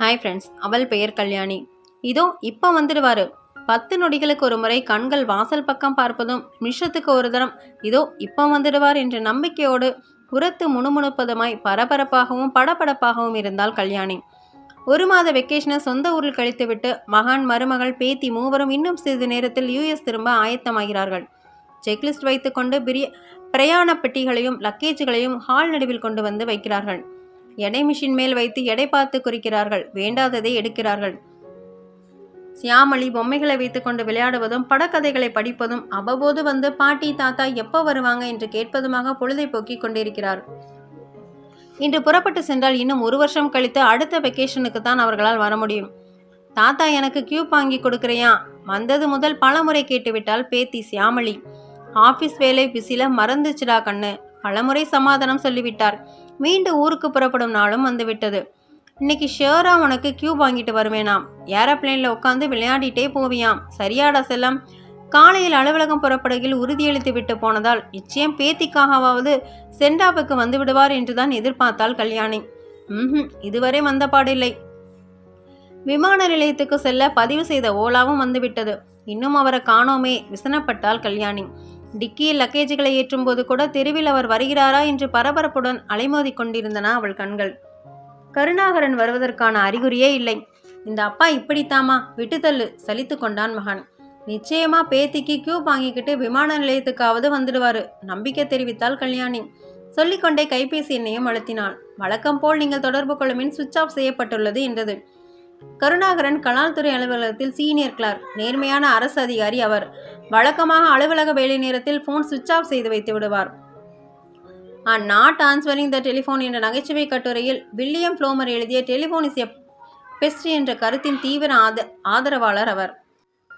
Hi friends அவள் பெயர் கல்யாணி. இதோ இப்போ வந்துடுவார். பத்து நொடிகளுக்கு ஒரு முறை கண்கள் வாசல் பக்கம் பார்ப்பதும் நிமிஷத்துக்கு ஒரு தரம் இதோ இப்போ வந்துடுவார் என்ற நம்பிக்கையோடு உரத்து முணுமுணுப்பதுமாய் பரபரப்பாகவும் படபடப்பாகவும் இருந்தால் கல்யாணி. ஒரு மாத வெக்கேஷனை சொந்த ஊரில் கழித்துவிட்டு மகான் மருமகள் பேத்தி மூவரும் இன்னும் சிறிது நேரத்தில் யூஎஸ் திரும்ப ஆயத்தமாகிறார்கள். செக்லிஸ்ட் வைத்துக்கொண்டு பிரிய பிரயாண பெட்டிகளையும் லக்கேஜுகளையும் ஹால் நடுவில் கொண்டு வந்து வைக்கிறார்கள். எடை மிஷின் மேல் வைத்து எடை பார்த்து குறிக்கிறார்கள். வேண்டாததை எடுக்கிறார்கள். சியாமளி பொம்மைகளை வைத்துக்கொண்டு விளையாடுவதும் படக்கதைகளை படிப்பதும் அவ்வப்போது வந்து பாட்டி தாத்தா எப்போ வருவாங்க என்று கேட்பதுமாக பொழுதை போக்கிக் கொண்டிருக்கிறார். இன்று புறப்பட்டு சென்றால் இன்னும் ஒரு வருஷம் கழித்து அடுத்த வெக்கேஷனுக்கு தான் அவர்களால் வர முடியும். தாத்தா எனக்கு கியூப் வாங்கி கொடுக்குறியா? வந்தது முதல் பல முறை கேட்டுவிட்டால் பேத்தி சியாமளி ஆஃபீஸ் வேலை பிஸில மறந்துச்சுடா கண்ணு. பலமுறை சமாதானம் சொல்லிவிட்டார். மீண்டும் ஊருக்கு புறப்படும் நாளும் வந்துவிட்டது. இன்னைக்கு ஷேரா உனக்கு கியூ வாங்கிட்டு வருவேனாம். ஏரோப்ளேனில் உட்காந்து விளையாடிட்டே போவியாம். சரியாடா செல்லம். காலையில் அலுவலகம் புறப்படுகையில் உறுதியளித்து விட்டு போனதால் நிச்சயம் பேத்திக்காகவாவது சென்டாப்புக்கு வந்து விடுவார் என்றுதான் எதிர்பார்த்தாள் கல்யாணி. ம் இதுவரை வந்த பாடில்லை. விமான நிலையத்துக்கு செல்ல பதிவு செய்த ஓலாவும் வந்துவிட்டது. இன்னும் அவரை காணோமே விசனப்பட்டாள் கல்யாணி. டிக்கியில் லக்கேஜுகளை ஏற்றும்போது கூட தெருவில் அவர் வருகிறாரா என்று பரபரப்புடன் அலைமோதி கொண்டிருந்தன அவள் கண்கள். கருணாகரன் வருவதற்கான அறிகுறியே இல்லை. இந்த அப்பா இப்படித்தாமா? விட்டுத்தள்ளு சலித்து கொண்டான் மகன். நிச்சயமா பேத்திக்கு கியூ வாங்கிக்கிட்டு விமான நிலையத்துக்காவது வந்துடுவாரு. நம்பிக்கை தெரிவித்தாள் கல்யாணி. சொல்லிக்கொண்டே கைபேசி எண்ணையும் அழுத்தினாள். வழக்கம் போல் நீங்கள் தொடர்பு கொள்ளுமின் சுவிட்ச் ஆஃப் செய்யப்பட்டுள்ளது என்றது. கருணாகரன் கலால்துறை அலுவலகத்தில் சீனியர் கிளார்க் நேர்மையான அரசு அதிகாரி அவர். வழக்கமாக அலுவலக வேலை நேரத்தில் ஃபோன் சுவிட்ச் ஆஃப் செய்து வைத்து விடுவார். On not answering the telephone என்ற நகைச்சுவை கட்டுரையில் வில்லியம் ஃப்ளோமர் எழுதிய டெலிஃபோன் இஸ் எ பெஸ்ட் என்ற கருத்தின் தீவிர ஆத ஆதரவாளர் அவர்.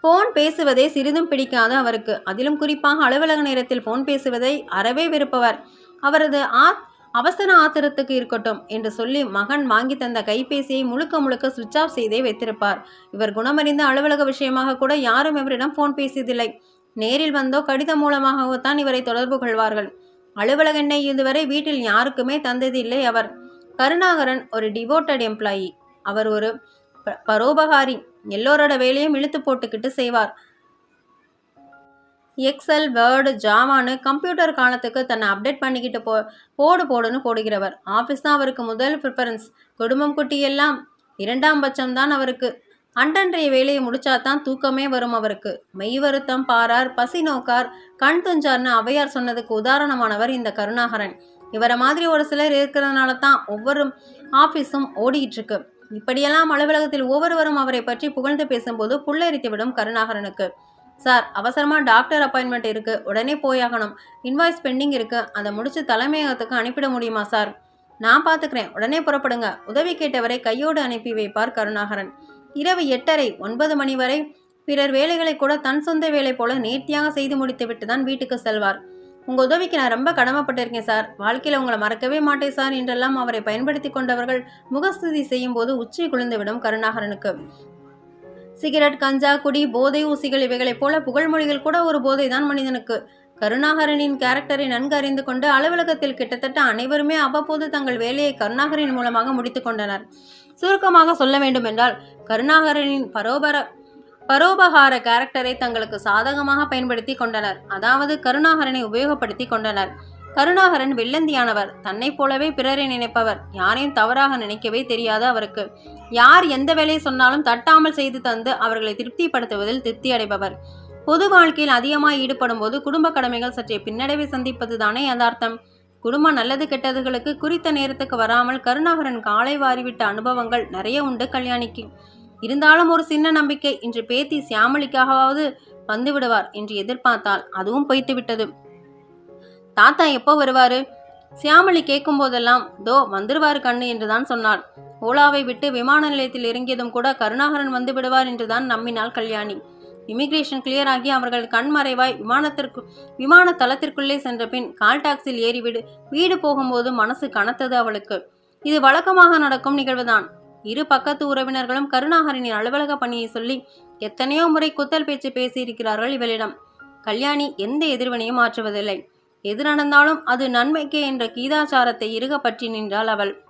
ஃபோன் பேசுவதே சிறிதும் பிடிக்காது அவருக்கு. அதிலும் குறிப்பாக அலுவலக நேரத்தில் ஃபோன் பேசுவதை அறவே விருப்பவர். அவரது ஆ அவசர ஆத்திரத்துக்கு இருக்கட்டும் என்று சொல்லி மகன் வாங்கி தந்த கைபேசியை முழுக்க முழுக்க சுவிட்ச் ஆஃப் செய்தே வைத்திருப்பார். இவர் குணமறிந்த அலுவலக விஷயமாக கூட யாரும் இவரிடம் ஃபோன் பேசியதில்லை. நேரில் வந்தோ கடிதம் மூலமாகவோ தான் இவரை தொடர்பு கொள்வார்கள். அலுவலக இதுவரை வீட்டில் யாருக்குமே தந்ததில்லை அவர். கருணாகரன் ஒரு டிவோட்டட் எம்ப்ளாயி அவர் ஒரு ப- பரோபகாரி. எல்லோரோட வேலையும் இழுத்து போட்டுக்கிட்டு செய்வார். எக்ஸல் வேர்டு ஜாவான்னு கம்ப்யூட்டர் காலத்துக்கு தன்னை அப்டேட் பண்ணிக்கிட்டு போ போடு போடுன்னு போடுகிறவர். ஆஃபீஸ் தான் அவருக்கு முதல் ப்ரிஃபரன்ஸ் குடும்பம் குட்டி எல்லாம் இரண்டாம் பட்சம் தான் அவருக்கு. அன்றன்றைய வேலையை முடிச்சாதான் தூக்கமே வரும் அவருக்கு. மெய் வருத்தம் பாரார் பசி நோக்கார் கண் துஞ்சார்னு அவையார் சொன்னதுக்கு உதாரணமானவர் இந்த கருணாகரன். இவரை மாதிரி ஒரு சிலர் இருக்கிறதுனால தான் ஒவ்வொரு ஆஃபீஸும் ஓடிக்கிட்டு இருக்கு இப்படியெல்லாம் அலுவலகத்தில் ஒவ்வொருவரும் அவரை பற்றி புகழ்ந்து பேசும்போது புள்ளரித்துவிடும் கருணாகரனுக்கு. சார் அவசரமாக டாக்டர் அப்பாயின்மெண்ட் இருக்கு. உடனே போயாகணும். இன்வாய்ஸ் பெண்டிங் இருக்கு. அதை முடிச்சு தலைமையகத்துக்கு அனுப்பிட முடியுமா சார்? நான் பார்த்துக்கிறேன் உடனே புறப்படுங்க. உதவி கேட்டவரை கையோடு அனுப்பி வைப்பார் கருணாகரன். இரவு எட்டரை ஒன்பது மணி வரை பிறர் வேலைகளை கூட தன் சொந்த வேலை போல நேர்த்தியாக செய்து முடித்துவிட்டு தான் வீட்டுக்கு செல்வார். உங்கள் உதவிக்கு நான் ரொம்ப கடமைப்பட்டிருக்கேன் சார். வாழ்க்கையில் உங்களை மறக்கவே மாட்டேன் சார் என்றெல்லாம் அவரை பயன்படுத்தி கொண்டவர்கள் முகஸ்துதி செய்யும் போது உச்சி குளிர்ந்துவிடும் கருணாகரனுக்கு. சிகரெட் கஞ்சா குடி போதை ஊசிகள் இவைகளைப் போல புகழ்மொழிகள் கூட ஒரு போதை தான் மனிதனுக்கு. கருணாகரனின் கேரக்டரை நன்கு அறிந்து கொண்டு அலுவலகத்தில் கிட்டத்தட்ட அனைவருமே அவ்வப்போது தங்கள் வேலையை கருணாகரன் மூலமாக முடித்து கொண்டனர். சுருக்கமாக சொல்ல வேண்டுமென்றால் கருணாகரனின் பரோபர பரோபகார கேரக்டரை தங்களுக்கு சாதகமாக பயன்படுத்தி கொண்டனர். அதாவது கருணாகரனை உபயோகப்படுத்தி கொண்டனர். கருணாகரன் வெள்ளந்தியானவர். தன்னைப் போலவே பிறரை நினைப்பவர். யாரையும் தவறாக நினைக்கவே தெரியாது அவருக்கு. யார் எந்த வேலையை சொன்னாலும் தட்டாமல் செய்து தந்து அவர்களை திருப்திப்படுத்துவதில் திருப்தி அடைபவர். பொது வாழ்க்கையில் அதிகமாக ஈடுபடும் போது குடும்ப கடமைகள் சற்றே பின்னடைவை சந்திப்பது தானே யதார்த்தம். குடும்பம் நல்லது கெட்டதுகளுக்கு குறித்த நேரத்துக்கு வராமல் கருணாகரன் காலை வாரிவிட்ட அனுபவங்கள் நிறைய உண்டு கல்யாணிக்கு. இருந்தாலும் ஒரு சின்ன நம்பிக்கை. இன்று பேத்தி சியாமளிக்காகவாவது வந்து விடுவார் என்று எதிர்பார்த்தால் அதுவும் பொய்த்து விட்டது தாத்தா எப்போ வருவாரு? சியாமளி கேட்கும் போதெல்லாம் தோ வந்துருவாரு கண்ணு என்றுதான் சொன்னாள். ஓலாவை விட்டு விமான நிலையத்தில் இறங்கியதும் கூட கருணாகரன் வந்து விடுவார் என்றுதான் நம்பினாள் கல்யாணி. இமிகிரேஷன் கிளியர் ஆகி அவர்கள் கண்மறைவாய் விமானத்திற்கு விமான தளத்திற்குள்ளே சென்ற பின் கால் டாக்ஸில் ஏறிவிடு. வீடு போகும்போது மனசு கனத்தது அவளுக்கு. இது வழக்கமாக நடக்கும் நிகழ்வுதான். இரு பக்கத்து உறவினர்களும் கருணாகரனின் அலுவலக பணியை சொல்லி எத்தனையோ முறை குத்தல் பேச்சு பேசியிருக்கிறார்கள் இவளிடம். கல்யாணி எந்த எதிர்வினையும் ஆற்றுவதில்லை. எது நடந்தாலும் அது நன்மைக்கே என்ற கீதாச்சாரத்தை இறுக பற்றி நின்றாள் அவள்.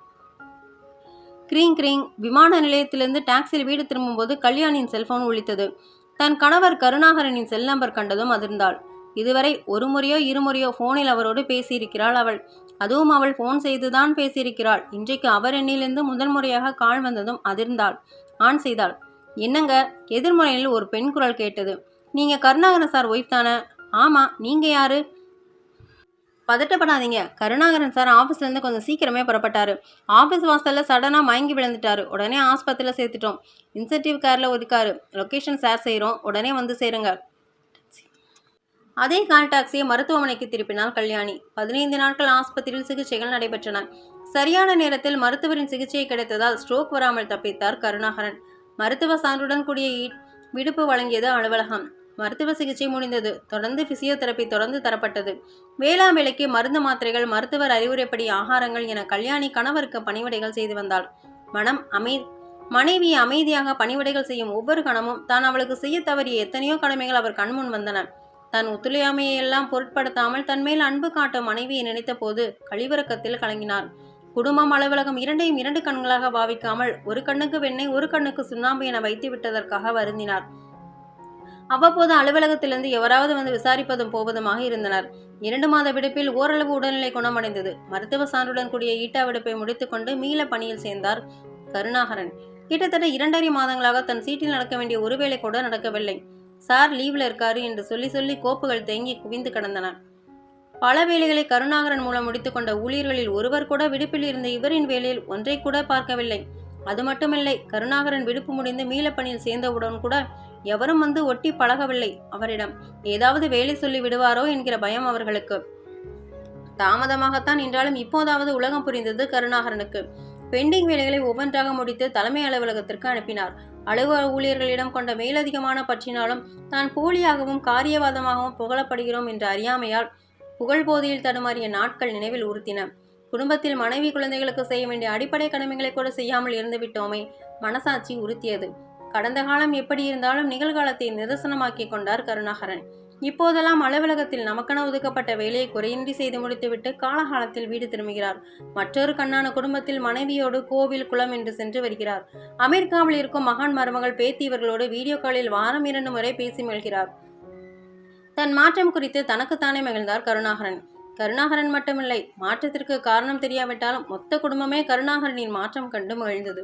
கிரீங் கிரீங். விமான நிலையத்திலிருந்து டாக்ஸியில் வீடு திரும்பும்போது கல்யாணியின் செல்போன் ஒழித்தது. தன் கணவர் கருணாகரனின் செல் நம்பர் கண்டதும் அதிர்ந்தாள். இதுவரை ஒரு முறையோ இருமுறையோ ஃபோனில் அவரோடு பேசியிருக்கிறாள் அவள். அதுவும் அவள் ஃபோன் செய்துதான் பேசியிருக்கிறாள். இன்றைக்கு அவர் எண்ணிலிருந்து முதல் முறையாக கால் வந்ததும் அதிர்ந்தாள். ஆன் செய்தாள். என்னங்க? எதிர்முறையில் ஒரு பெண் குரல் கேட்டது. நீங்க கருணாகரன் சார் ஒய்ஃப் தானே? ஆமா நீங்க யாரு? பதட்டப்படாதீங்க. கருணாகரன் சார் ஆஃபீஸ்லேருந்து கொஞ்சம் சீக்கிரமே புறப்பட்டார். ஆஃபீஸ் வாசலில் சடனாக மயங்கி விழுந்துட்டாரு. உடனே ஆஸ்பத்திரியில் சேர்த்துட்டோம். இன்சென்டிவ் கேரில் ஒதுக்காரு. லொக்கேஷன் ஷேர் செய்கிறோம் உடனே வந்து சேருங்க. அதே கால் டாக்ஸியை மருத்துவமனைக்கு திருப்பினாள் கல்யாணி. பதினைந்து நாட்கள் ஆஸ்பத்திரியில் சிகிச்சைகள் நடைபெற்றன. சரியான நேரத்தில் மருத்துவரின் சிகிச்சை கிடைத்ததால் ஸ்ட்ரோக் வராமல் தப்பித்தார் கருணாகரன். மருத்துவ சான்றுடன் கூடிய விடுப்பு வழங்கியது அலுவலகம். மருத்துவ சிகிச்சை முடிந்தது. தொடர்ந்து பிசியோதெரபி தொடர்ந்து தரப்பட்டது. வேளாண் மருந்து மாத்திரைகள் மருத்துவர் அறிவுரைப்படி ஆகாரங்கள் என கல்யாணி கணவருக்கு பணிவிடைகள் செய்து வந்தாள். மனம் அமை மனைவி அமைதியாக பணிவிடைகள் செய்யும் ஒவ்வொரு கணமும் தான் அவளுக்கு செய்ய தவறிய எத்தனையோ கடமைகள் அவர் கண்முன் வந்தன. தன் ஒத்துழையாமையை எல்லாம் பொருட்படுத்தாமல் தன் மேல் அன்பு காட்டும் மனைவியை நினைத்த போது கழிவிறக்கத்தில் கலங்கினார் குடும்பம் அலுவலகம் இரண்டையும் இரண்டு கண்களாக பாவிக்காமல் ஒரு கண்ணுக்கு வெண்ணெய் ஒரு கண்ணுக்கு சுண்ணாம்பு என வைத்து விட்டதற்காக வருந்தினார். அவ்வப்போது அலுவலகத்திலிருந்து எவராவது வந்து விசாரிப்பதும் போவதுமாக இருந்தனர். இரண்டு மாத விடுப்பில் ஓரளவு உடல்நிலை குணமடைந்தது. மருத்துவ சான்றுடன் கூடிய ஈட்டா விடுப்பை முடித்துக்கொண்டு மீள பணியில் சேர்ந்தார் கருணாகரன். கிட்டத்தட்ட இரண்டரை மாதங்களாக தன் சீட்டில் நடக்க வேண்டிய ஒரு வேளை கூட நடக்கவில்லை. சார் லீவ்ல இருக்காரு என்று சொல்லி சொல்லி கோப்புகள் தேங்கி குவிந்து கிடந்தன பல வேலைகளை கருணாகரன் மூலம் முடித்துக்கொண்ட ஊழியர்களில் ஒருவர் கூட விடுப்பில் இருந்த இவரின் வேலையில் ஒன்றை கூட பார்க்கவில்லை. அது மட்டுமில்லை கருணாகரன் விடுப்பு முடிந்து மீளப்பணியில் சேர்ந்தவுடன் கூட எவரும் வந்து ஒட்டி பழகவில்லை. அவரிடம் ஏதாவது வேலை சொல்லி விடுவாரோ என்கிற பயம் அவர்களுக்கு. தாமதமாகத்தான் என்றாலும் இப்போதாவது உலகம் புரிந்தது கருணாகரனுக்கு. பெண்டிங் வேலைகளை ஒவ்வொன்றாக முடித்து தலைமை அலுவலகத்திற்கு அனுப்பினார். அலுவலக ஊழியர்களிடம் கொண்ட மேலதிகமான பற்றினாலும் தான் போலியாகவும் காரியவாதமாகவும் புகழப்படுகிறோம் என்ற அறியாமையால் புகழ் போதையில் தடுமாறிய நாட்கள் நினைவில் உறுத்தின. குடும்பத்தில் மனைவி குழந்தைகளுக்கு செய்ய வேண்டிய அடிப்படை கடமைகளை கூட செய்யாமல் இருந்துவிட்டோமே மனசாட்சி உறுத்தியது. கடந்த காலம் எப்படி இருந்தாலும் நிகழ்காலத்தை நிதர்சனமாக்கிக் கொண்டார் கருணாகரன். இப்போதெல்லாம் அலுவலகத்தில் நமக்கென ஒதுக்கப்பட்ட வேலையை குறையின்றி செய்து முடித்துவிட்டு காலகாலத்தில் வீடு திரும்புகிறார். மற்றொரு கண்ணான குடும்பத்தில் மனைவியோடு கோவில் குளம் என்று சென்று வருகிறார். அமெரிக்காவில் இருக்கும் மகான் மருமகள் பேத்தி இவர்களோடு வீடியோ காலில் வாரம் இரண்டு முறை பேசி மகிழ்கிறார். தன் மாற்றம் குறித்து தனக்குத்தானே மகிழ்ந்தார் கருணாகரன். கருணாகரன் மட்டுமில்லை மாற்றத்திற்கு காரணம் தெரியாவிட்டாலும் மொத்த குடும்பமே கருணாகரனின் மாற்றம் கண்டு மகிழ்ந்தது.